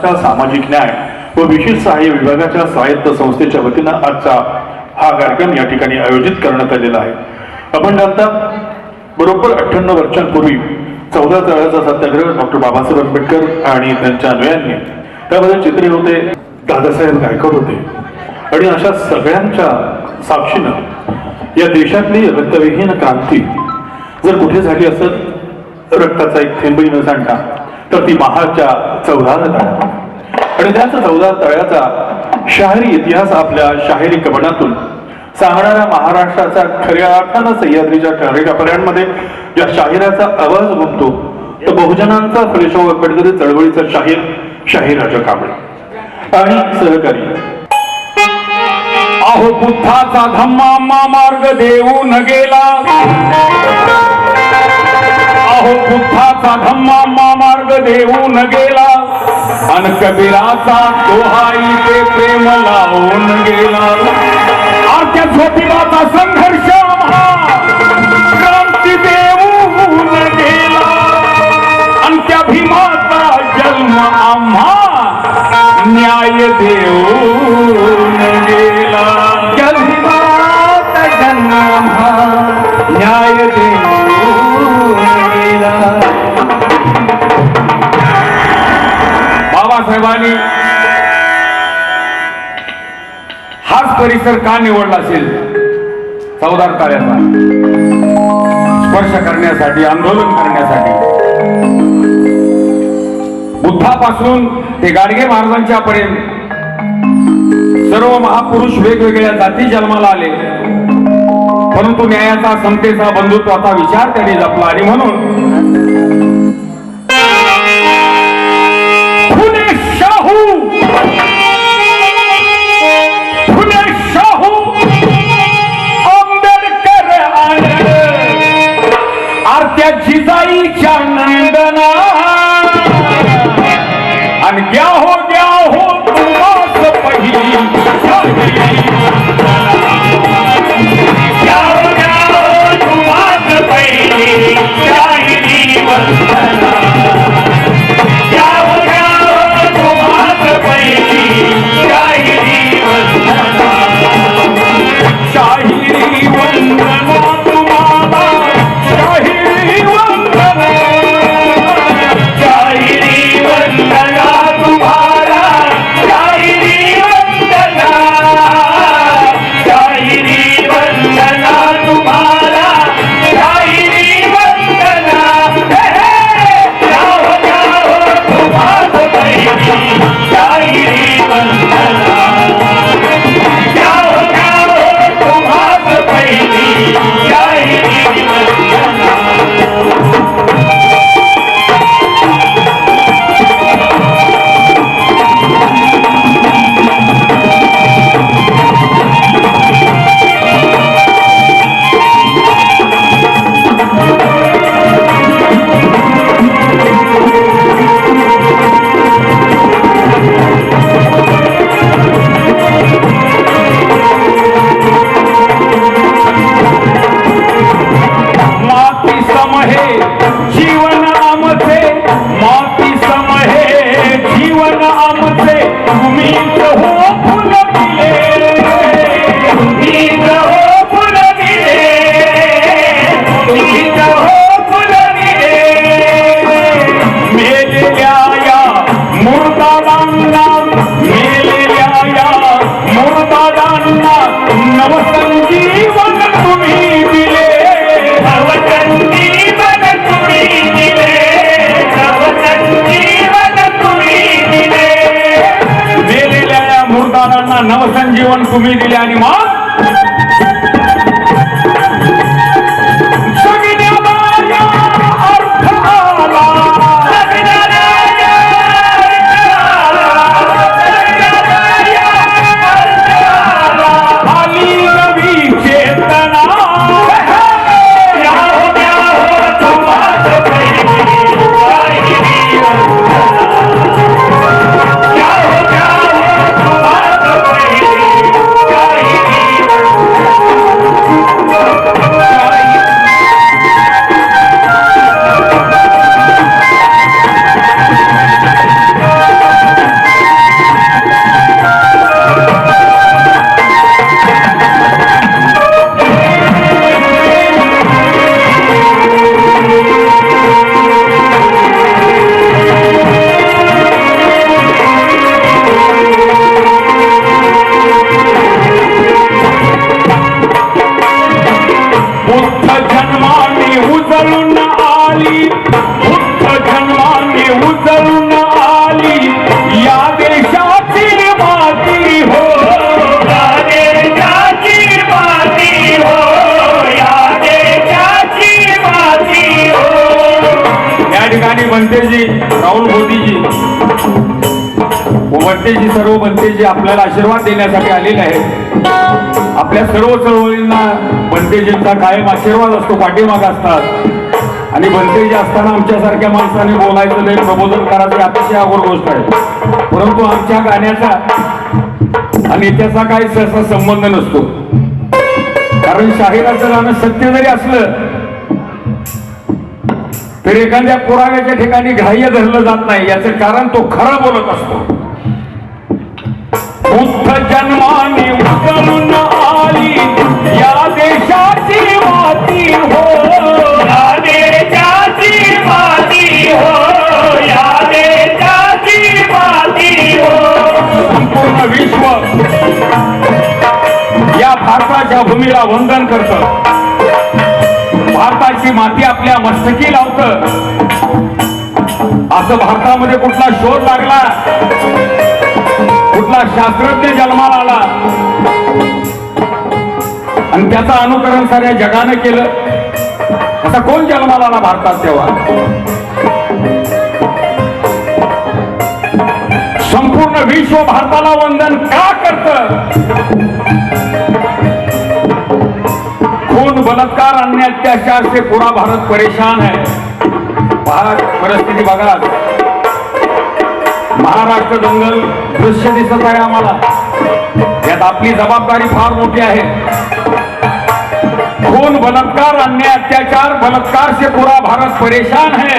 महाराष्ट्राच्या सामाजिक न्याय व विशेष सहाय्य विभागाच्या स्वायत्त संस्थेच्या वतीनं आजचा हा कार्यक्रम या ठिकाणी आयोजित करण्यात आलेला आहे. आपण जाणता बरोबर अठ्ठ्याण्णव वर्षांपूर्वी चौदा तळ्याचा सत्याग्रह डॉक्टर बाबासाहेब आंबेडकर आणि त्यांच्या अनुयांनी त्यामध्ये चित्रे होते दादासाहेब गायकर होते. आणि अशा सगळ्यांच्या साक्षीनं या देशातली रक्तविहीन क्रांती जर कुठे झाली असत रक्ताचा एक थेंबही न सांडता तर ती महाच्या चौदाला तळ्यात आणि त्याच चौदार तळ्याचा शाहिरी इतिहास आपल्या शाहिरी कवनातून सांगणाऱ्या महाराष्ट्राचा खऱ्या अर्थानं सह्याद्रीच्या ठराविकापर्यांमध्ये ज्या शाहिराचा आवाज घुमतो तो बहुजनांचा फलेशाव आंबेडकरी चळवळीचा शाहीर शाहीर राजा कांबळे. आणि सहकारी. अहो बुद्धाचा धम्मा मार्ग देऊ न गेला. अहो बुद्धाचा धम्मा मार्ग देऊ न गेला. अन कबीराचा दोहाई ते प्रेम लावून गेला. आमच्या ज्योतिबाचा संघर्ष क्रांती देऊन गेला. आमच्या भीमाचा जन्म आम्हा न्याय देऊ हाच का निवडला असेल चौदार ताऱ्याचा स्पर्श करण्यासाठी आंदोलन करण्यासाठी बुद्धापासून ते गाडगे महाराजांच्या पर्यंत सर्व महापुरुष वेगवेगळ्या जाती जन्माला आले. परंतु न्यायाचा समतेचा बंधुत्वाचा विचार त्यांनी जपला आणि म्हणून मुर्दादांना नवसंजीवन तुम्ही दिले आणि मग व सर्व बनतेजी आपल्याला आशीर्वाद देण्यासाठी आलेले आहेत. आपल्या सर्व चळवळींना बनतेजींचा कायम आशीर्वाद असतो पाठीमाग असतात. आणि बनतेजी असताना आमच्यासारख्या माणसाने बोलायचं नाही प्रबोधन करायचं अतिशय अवघड गोष्ट आहे. परंतु आमच्या गाण्याचा आणि त्याचा काही सहसा संबंध नसतो. कारण शाहिराचं गाणं सत्य जरी असलं तर एखाद्या पुराव्याच्या ठिकाणी ग्राह्य धरलं जात नाही याचं कारण तो खरं बोलत असतो. भारताच्या भूमीला वंदन करत. भारताची माती आपल्या मस्तकी लावत. असं भारतामध्ये कुठला शोध लागला? असा शास्त्रज्ञ जन्माला आला. आणि त्याचं अनुकरण साऱ्या जगानं केलं. असा कोण जन्माला आला भारतात तेव्हा? संपूर्ण विश्व भारताला वंदन का करत? खून बलात्कार आणण्यात अत्याचार से पूरा भारत परेशान है भारत परिस्थिती बघा. महाराष्ट्र दंगल दृश्य दिसत आहे आम्हाला. यात आपली जबाबदारी फार मोठी आहे. खून बलात्कार अन्य अत्याचार बलात्कार से पूरा भारत परेशान है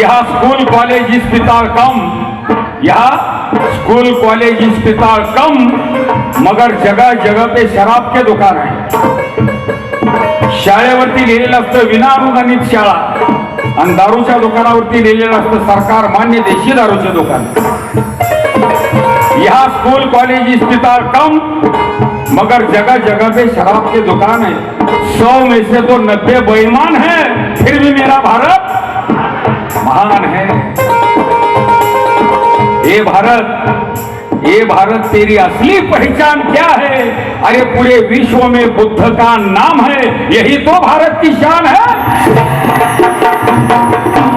यह स्कूल कॉलेज अस्पताल कम. यह स्कूल कॉलेज अस्पताल कम. मगर जगह जगह पे शराब के दुकान है शाळेवरती लिहिलेलं असतं विनानुदानित शाळा. आणि दारूच्या दुकानावरती लिहिलेलं असतं सरकार मान्य देशी दारू दारूचे दुकान. यहाँ स्कूल कॉलेज अस्पताल कम, मगर जगह जगह पे शराब के दुकान है सौ में से तो नब्बे बेईमान है, फिर भी मेरा भारत महान है. ये भारत ये भारत, तेरी असली पहचान क्या है? अरे पूरे विश्व में बुद्ध का नाम है, यही तो भारत की शान है. Thank you.